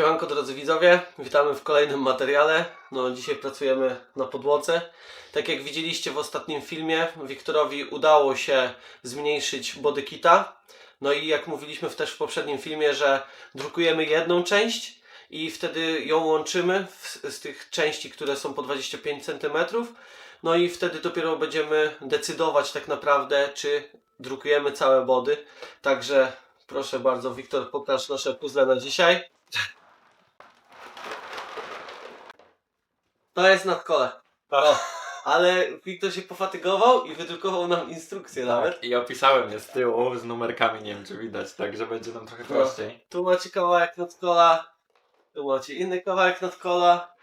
Siemanko drodzy widzowie, witamy w kolejnym materiale. No dzisiaj pracujemy na podłodze. Tak jak widzieliście w ostatnim filmie, Wiktorowi udało się zmniejszyć bodykita. No i jak mówiliśmy też w poprzednim filmie, że drukujemy jedną część i wtedy ją łączymy w, z tych części, które są po 25 cm. No i wtedy dopiero będziemy decydować tak naprawdę, czy drukujemy całe body. Także proszę bardzo, Wiktor, pokaż nasze puzzle na dzisiaj. To jest nadkole. O, ale Wiktor się pofatygował i wydrukował nam instrukcję nawet. Tak, i opisałem je z tyłu z numerkami, nie wiem czy widać, także będzie nam trochę No. prościej. Tu macie kawałek nadkola, tu macie inny kawałek nadkola.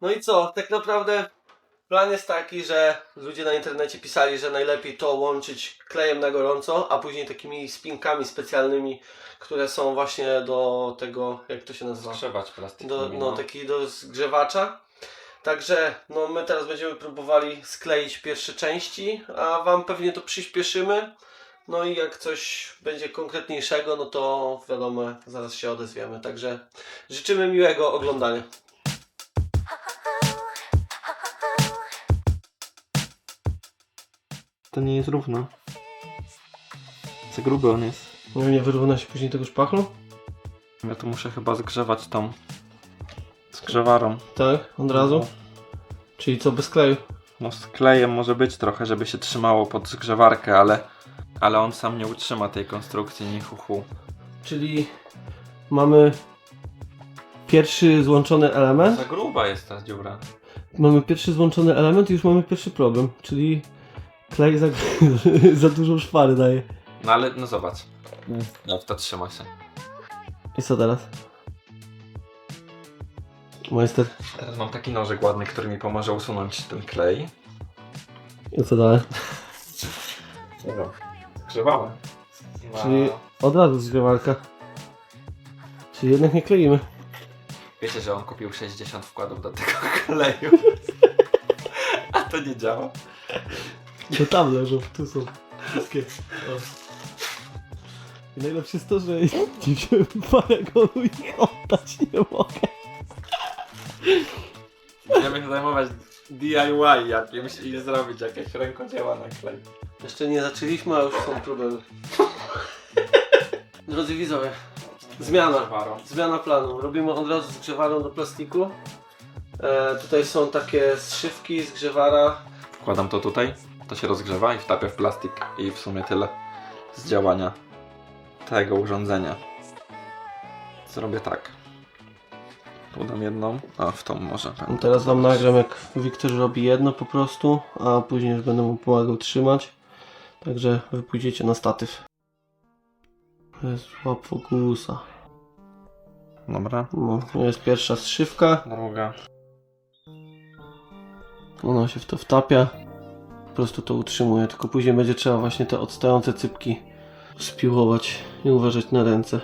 No i co? Tak naprawdę plan jest taki, że ludzie na internecie pisali, że najlepiej to łączyć klejem na gorąco, a później takimi spinkami specjalnymi, które są właśnie do tego, jak to się nazywa? Skrzywać plastik. do, no, taki do zgrzewacza. Także no, my teraz będziemy próbowali skleić pierwsze części, a Wam pewnie to przyspieszymy. No i jak coś będzie konkretniejszego, no to wiadomo, zaraz się odezwiemy. Także życzymy miłego oglądania. To nie jest równo. Za gruby on jest. No nie wyrówna się później tego szpachlu? Ja to muszę chyba zgrzewać tą zgrzewarą. Tak, od razu. Czyli co, bez kleju? No z klejem może być trochę, żeby się trzymało pod zgrzewarkę, ale, ale on sam nie utrzyma tej konstrukcji, ni hu hu. Czyli mamy pierwszy złączony element. Za gruba jest ta dziura. Mamy pierwszy złączony element i już mamy pierwszy problem, czyli klej za, za dużą szparę daje. No ale no zobacz. Jak to trzyma się. I co teraz? Majster, Teraz mam taki nożyk ładny, który mi pomoże usunąć ten klej. i co dalej? Zgrzewamy. Czyli od razu zgrywarka. Czyli jednak nie kleimy. Wiecie, że on kupił 60 wkładów do tego kleju. A to nie działa. To tam leżą, tu są wszystkie. O. I najlepsze jest to, że nie wziąłem paragonu i oddać nie mogę. Będziemy się zajmować DIY jakimś i zrobić jakieś rękodzieła na klej. Jeszcze nie zaczęliśmy, a już są problemy. Drodzy widzowie, zmiana. Zmiana planu. Robimy od razu zgrzewarą do plastiku. E, tutaj są takie zszywki, zgrzewara. Wkładam to tutaj, to się rozgrzewa i wtapię w plastik i w sumie tyle z działania tego urządzenia. Zrobię tak. Tu dam jedną, a w tą może No będę. teraz wam nagram jak Wiktor robi jedno po prostu, a później już będę mu pomagał trzymać. Także wy pójdziecie na statyw. Jest łap fokusa. Dobra. No, to jest pierwsza zszywka. Druga. Ona się w to wtapia. Po prostu to utrzymuje, tylko później będzie trzeba właśnie te odstające cypki spiłować i uważać na ręce.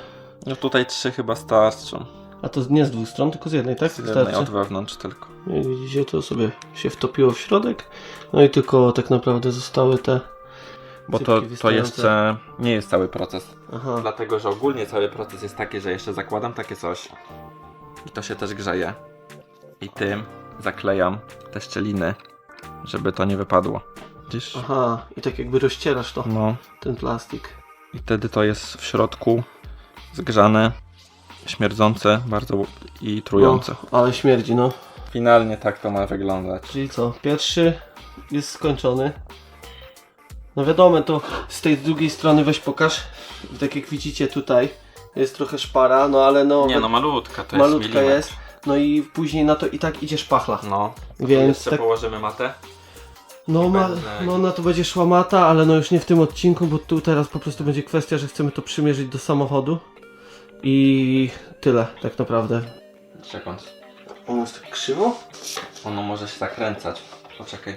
No tutaj trzy chyba starczą. A to nie z dwóch stron, tylko z jednej, tak? Z jednej od wewnątrz tylko. I widzicie, to sobie się wtopiło w środek. No i tylko tak naprawdę zostały te. Bo to, to jeszcze nie jest cały proces. Aha. Dlatego, że ogólnie cały proces jest taki, że jeszcze zakładam takie coś i to się też grzeje. I tym zaklejam te szczeliny, żeby to nie wypadło. Widzisz? Aha, i tak jakby rozcierasz to, No. ten plastik. I wtedy to jest w środku zgrzane, śmierdzące bardzo i trujące. O, ale śmierdzi, no. Finalnie tak to ma wyglądać. Czyli co? Pierwszy jest skończony. No wiadomo, to z tej drugiej strony weź pokaż. Tak jak widzicie tutaj jest trochę szpara, no ale no, Nie no, malutka to malutka jest milimetr. jest. No i później na to i tak idzie szpachla. No. Więc Jeszcze tak, położymy matę. no, ma, no na to będzie szła mata, ale no już nie w tym odcinku, bo tu teraz po prostu będzie kwestia, że chcemy to przymierzyć do samochodu. I tyle tak naprawdę. Sekund. On jest tak krzywo? Ono może się zakręcać. Poczekaj.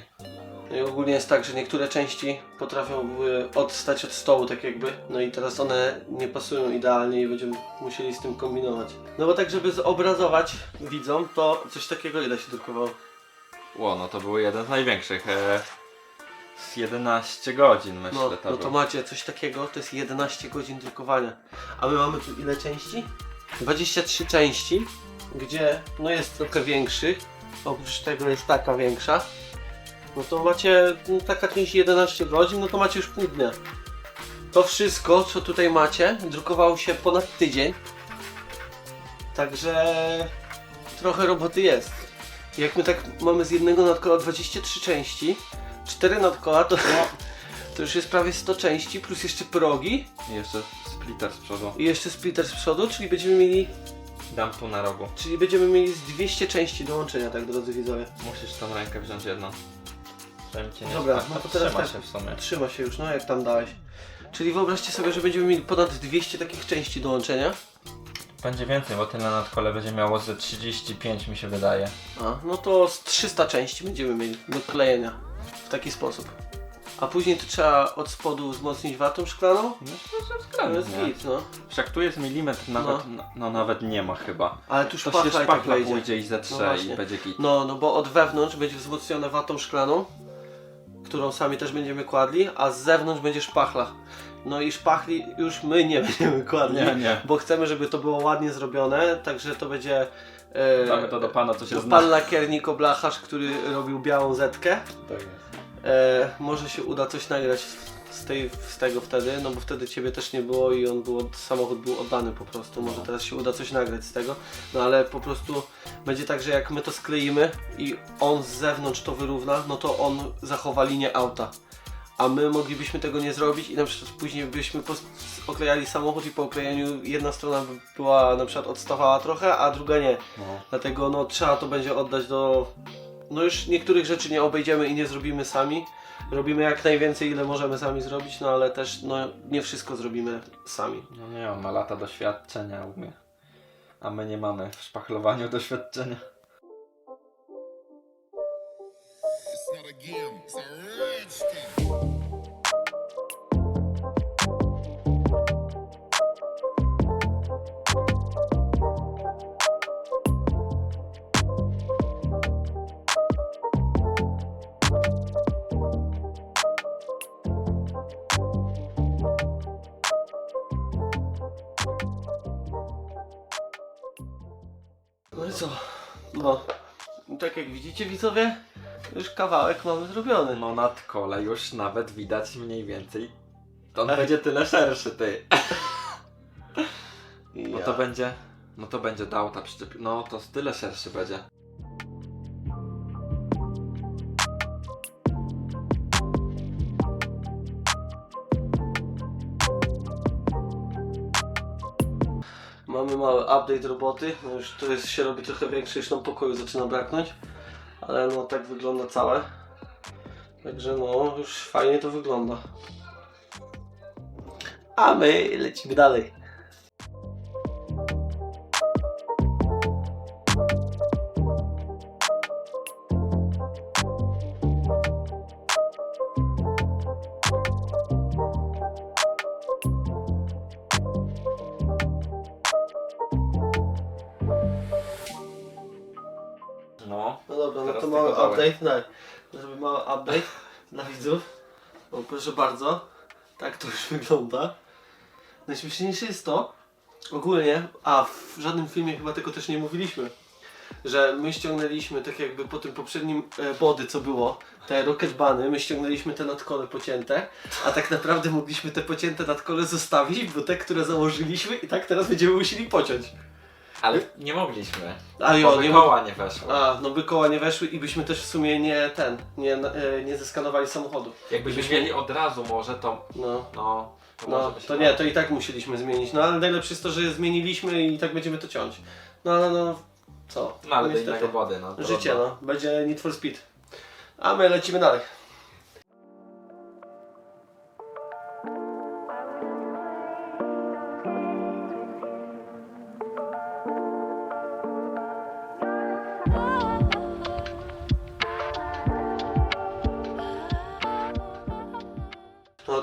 No i ogólnie jest tak, że niektóre części potrafią y, odstać od stołu, tak jakby. No i teraz one nie pasują idealnie i będziemy musieli z tym kombinować. No bo tak, żeby zobrazować widzom, to coś takiego ile się drukowało? Ło, no to był jeden z największych. E, z 11 godzin myślę No, to no to macie coś takiego, to jest 11 godzin drukowania. A my mamy tu ile części? 23 części, gdzie no jest trochę większych, oprócz tego jest taka większa, no to macie, no, taka część 11 godzin, no to macie już pół dnia. To wszystko, co tutaj macie, drukowało się ponad tydzień, także trochę roboty jest. Jak my tak mamy z jednego nadkola 23 części, 4 nadkola to, to już jest prawie 100 części, plus jeszcze progi I jeszcze splitter z przodu. i jeszcze splitter z przodu, czyli będziemy mieli, Dam tu na rogu. czyli będziemy mieli z 200 części do łączenia, tak drodzy widzowie. Musisz tą rękę wziąć jedną. Żebym cię nie Dobra, spadł. no to teraz trzyma tak. się w sumie. Trzyma się już, no jak tam dałeś. Czyli wyobraźcie sobie, że będziemy mieli ponad 200 takich części do łączenia. Będzie więcej, bo tyle na kole będzie miało ze 35 mi się wydaje. A, no to z 300 części będziemy mieli do klejenia taki sposób. A później to trzeba od spodu wzmocnić watą szklaną. No to jest To jest nie? git, no. Wszak tu jest milimetr nawet, no. no nawet nie ma chyba. Ale tu To szpachla się i tak szpachla wejdzie. pójdzie i zetrze No właśnie. i będzie git. No, no bo od wewnątrz będzie wzmocnione watą szklaną, którą sami też będziemy kładli, a z zewnątrz będzie szpachla. No i szpachli już my nie będziemy kładli, Nie, nie. bo chcemy, żeby to było ładnie zrobione, także to będzie e, Damy to do pana, co się no, zna. pan lakiernik oblacharz, który robił białą zetkę. Tak jest. E, może się uda coś nagrać z, tej, z tego wtedy, no bo wtedy ciebie też nie było i on był, samochód był oddany po prostu. Może No. teraz się uda coś nagrać z tego, no ale po prostu będzie tak, że jak my to skleimy i on z zewnątrz to wyrówna, no to on zachowa linię auta. A my moglibyśmy tego nie zrobić i na przykład później byśmy oklejali samochód i po oklejeniu jedna strona by była na przykład odstawała trochę, a druga nie. No. Dlatego no trzeba to będzie oddać do. No już niektórych rzeczy nie obejdziemy i nie zrobimy sami. Robimy jak najwięcej, ile możemy sami zrobić, no ale też no, nie wszystko zrobimy sami. no nie, on ma lata doświadczenia umie. A my nie mamy w szpachlowaniu doświadczenia. It's not a game, it's a rich. Widzicie widzowie, już kawałek mamy zrobiony. No nad kole już nawet widać mniej więcej. To on będzie tyle szerszy, ty. No to będzie. No to będzie do auta przyczepi. No to tyle szerszy będzie. Mamy mały update roboty. No już to jest, się robi trochę większe, już nam pokoju zaczyna braknąć. Ale no tak wygląda całe. Także no już fajnie to wygląda. A my lecimy dalej. Żeby mały update dla widzów. O, proszę bardzo. Tak to już wygląda. Najśmieszniejsze jest to, ogólnie, a w żadnym filmie chyba tego też nie mówiliśmy, że my ściągnęliśmy, tak jakby po tym poprzednim e, body, co było, te rocket bany, my ściągnęliśmy te nadkole pocięte, a tak naprawdę mogliśmy te pocięte nadkole zostawić, bo te, które założyliśmy i tak teraz będziemy musieli pociąć. Ale nie mogliśmy. A Bo jo, by nie koła nie weszły. A, no by koła nie weszły i byśmy też w sumie nie ten, nie, e, nie zeskanowali samochodu. Jakbyśmy mieli od razu może to. No, No. To może no by się to dało. nie, to i tak musieliśmy zmienić. No ale najlepsze jest to, że zmieniliśmy i tak będziemy to ciąć. No ale no, co? No ale do innego wody, no. Życie trudno. no, będzie Need for Speed. A my lecimy dalej.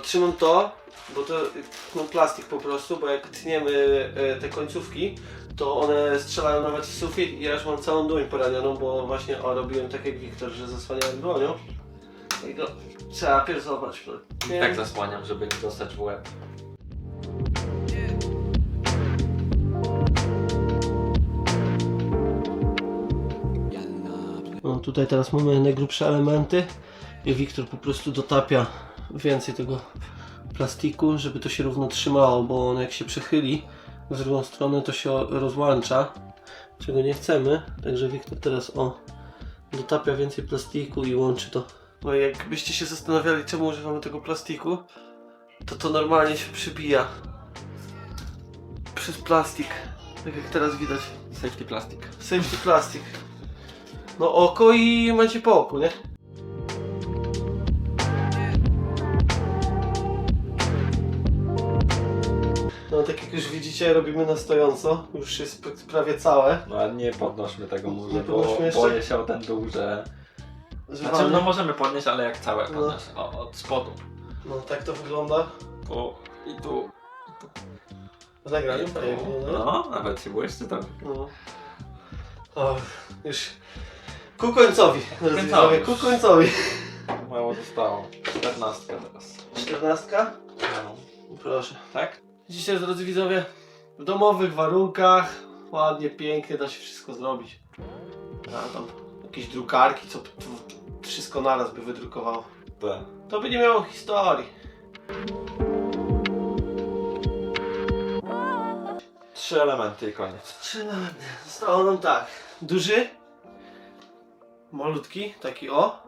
trzymam to, bo to no, plastik po prostu, bo jak tniemy e, te końcówki, to one strzelają nawet w sufit i ja już mam całą dłoń poranioną, bo właśnie o, robiłem tak jak Wiktor, że zasłaniałem dłonią. I go trzeba pierw zobaczyć. No. Tak zasłaniam, żeby nie dostać w łeb. No tutaj teraz mamy najgrubsze elementy i Wiktor po prostu dotapia więcej tego plastiku, żeby to się równo trzymało, bo on jak się przechyli w drugą stronę to się rozłącza, czego nie chcemy. Także Wiktor teraz o dotapia więcej plastiku i łączy to. No i jakbyście się zastanawiali czemu używamy tego plastiku, to to normalnie się przybija przez plastik, tak jak teraz widać. Safety plastic. Safety plastik. No oko i macie po oku, nie? No tak jak już widzicie robimy na stojąco, już jest pra- prawie całe. No ale nie podnośmy tego może, Nie bo podnośmy jeszcze? boję się o ten dół, że... Znaczy, no możemy podnieść, ale jak całe No. podnieść. O, od spodu. No tak to wygląda. Tu i tu. W nagraniu I tu. no. No, nawet się błyszczy tam. no. O, już ku końcowi. drodzy końcowi. widzowie, Ku końcowi. Mało zostało. 14 teraz. Czternastka? No. Proszę. Tak? Dzisiaj, drodzy widzowie, w domowych warunkach, ładnie, pięknie, da się wszystko zrobić. A tam jakieś drukarki, co p- p- wszystko naraz by wydrukowało. Tak. To by nie miało historii. Trzy elementy i koniec. Trzy elementy. Zostało nam tak. Duży, malutki, taki o,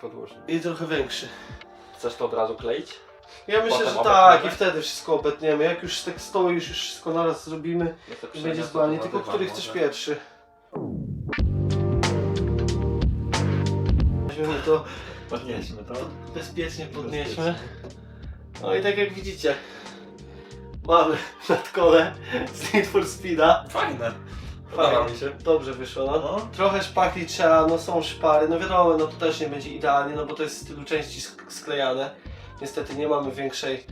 Podłóżmy. i trochę większy. Chcesz to od razu kleić? Ja myślę, Potem że tak i wtedy wszystko obetniemy. Jak już tak stoły, już, już wszystko naraz zrobimy Ja to i będzie przeniosę na Tylko dywan który chcesz może. pierwszy? Weźmiemy to Podnieśmy to. bezpiecznie podnieśmy. No i tak jak widzicie, mamy nadkole z Need for Speeda. Fajne. Podoba mi się. Dobrze wyszło, no. No. Trochę szpachli trzeba, no są szpary, no wiadomo, no to też nie będzie idealnie, no bo to jest z tylu części sk- sklejane. Niestety nie mamy większej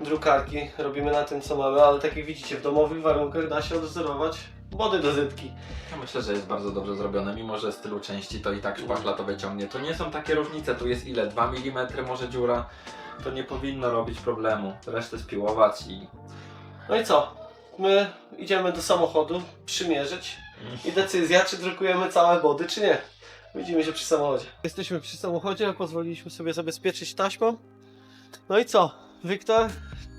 drukarki, robimy na tym co mamy, ale tak jak widzicie, w domowych warunkach da się odwzorować body do zytki. Ja myślę, że jest bardzo dobrze zrobione, mimo że z tylu części to i tak szpachla to wyciągnie. To nie są takie różnice, tu jest ile? 2 mm może dziura? To nie powinno robić problemu. Resztę spiłować i... No i co? My idziemy do samochodu, przymierzyć i decyzja, czy drukujemy całe body, czy nie. Widzimy się przy samochodzie. Jesteśmy przy samochodzie, pozwoliliśmy sobie zabezpieczyć taśmą. No i co? Wiktor,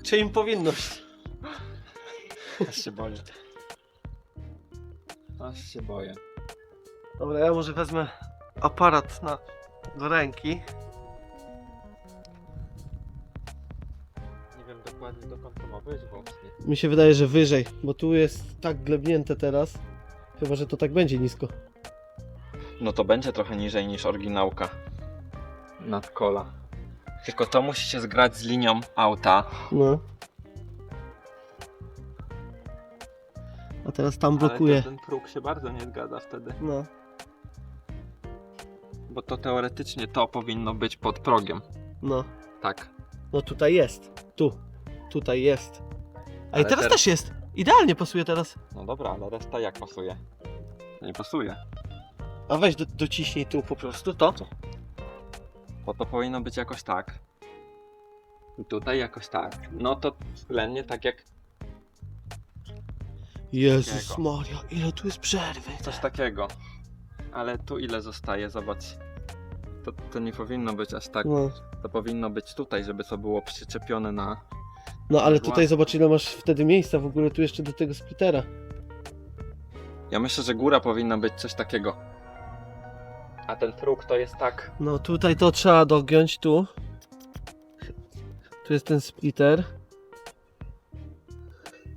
czy im powinność? Aż się boję. Aż się boję. Dobra, ja może wezmę aparat na, do ręki. Nie wiem dokładnie dokąd to ma być, bo... Mi się wydaje, że wyżej, bo tu jest tak glebnięte teraz. Chyba, że to tak będzie nisko. No to będzie trochę niżej niż oryginałka. Nadkola. Tylko to musi się zgrać z linią auta. No. A teraz tam Ale blokuje. to ten próg się bardzo nie zgadza wtedy. No. Bo to teoretycznie to powinno być pod progiem. No. Tak. No tutaj jest. Tu. Tutaj jest. A i Ale teraz teraz- też jest. Idealnie pasuje teraz. No dobra, ale reszta jak pasuje? Nie pasuje. A weź do, dociśnij tu po prostu to. Bo to powinno być jakoś tak. I tutaj jakoś tak. No to względnie tak jak Jezus Takiego. Maria, ile tu jest przerwy. coś takiego. Ale tu ile zostaje, zobacz. To, to nie powinno być aż tak. No. To powinno być tutaj, żeby to było przyczepione na. no ale Ładnie. tutaj zobacz ile masz wtedy miejsca w ogóle tu jeszcze do tego splittera. Ja myślę, że góra powinna być coś takiego. A ten próg to jest tak. No tutaj to trzeba dogiąć tu. Tu jest ten splitter.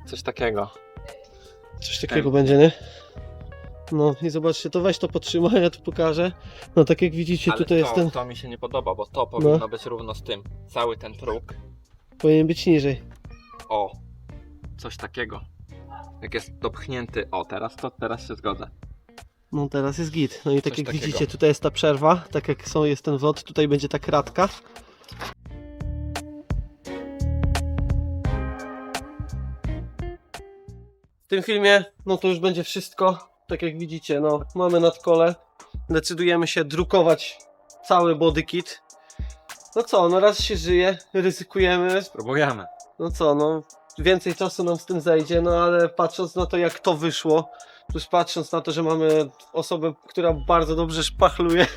Coś takiego. Coś takiego będzie, nie? No i zobaczcie, to weź to podtrzymaj, ja tu pokażę. No tak jak widzicie, Ale tutaj to, jest ten, to mi się nie podoba, bo to powinno być równo z tym. Cały ten próg. powinien być niżej. O, coś takiego. Jak jest dopchnięty. O, teraz to teraz się zgodzę. No teraz jest git. No i tak Coś jak takiego. widzicie, tutaj jest ta przerwa, tak jak są, jest ten wlot, tutaj będzie ta kratka. W tym filmie, no to już będzie wszystko. Tak jak widzicie, no mamy nadkole. Decydujemy się drukować cały body kit. No co, no raz się żyje, ryzykujemy. Spróbujemy. No co, no więcej czasu nam z tym zejdzie, no ale patrząc na to, jak to wyszło, plus patrząc na to, że mamy osobę, która bardzo dobrze szpachluje,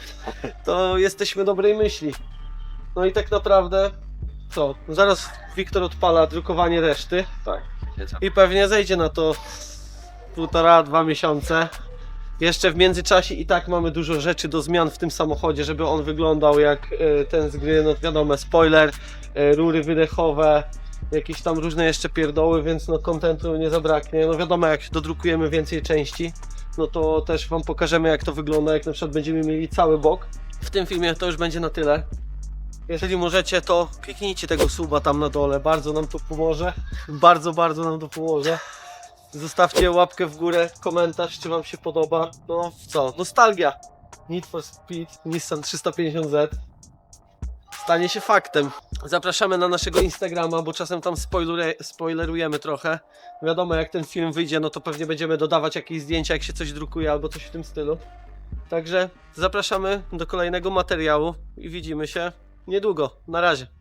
to jesteśmy dobrej myśli. No i tak naprawdę, co? Zaraz Wiktor odpala drukowanie reszty Tak, i pewnie zejdzie na to półtora, dwa miesiące. Jeszcze w międzyczasie i tak mamy dużo rzeczy do zmian w tym samochodzie, żeby on wyglądał jak e, ten z gry, no wiadomo, spoiler, e, rury wydechowe, jakieś tam różne jeszcze pierdoły, więc no kontentu nie zabraknie. No wiadomo, jak dodrukujemy więcej części, no to też Wam pokażemy jak to wygląda, jak na przykład będziemy mieli cały bok. W tym filmie to już będzie na tyle. Jeżeli możecie, to kliknijcie tego suba tam na dole, bardzo nam to pomoże. Bardzo, bardzo nam to pomoże. Zostawcie łapkę w górę, komentarz, czy Wam się podoba. No co, nostalgia. Need for Speed, Nissan 350Z stanie się faktem. Zapraszamy na naszego Instagrama, bo czasem tam spoileruje, spoilerujemy trochę. Wiadomo, jak ten film wyjdzie, no to pewnie będziemy dodawać jakieś zdjęcia, jak się coś drukuje albo coś w tym stylu. Także zapraszamy do kolejnego materiału i widzimy się niedługo. Na razie.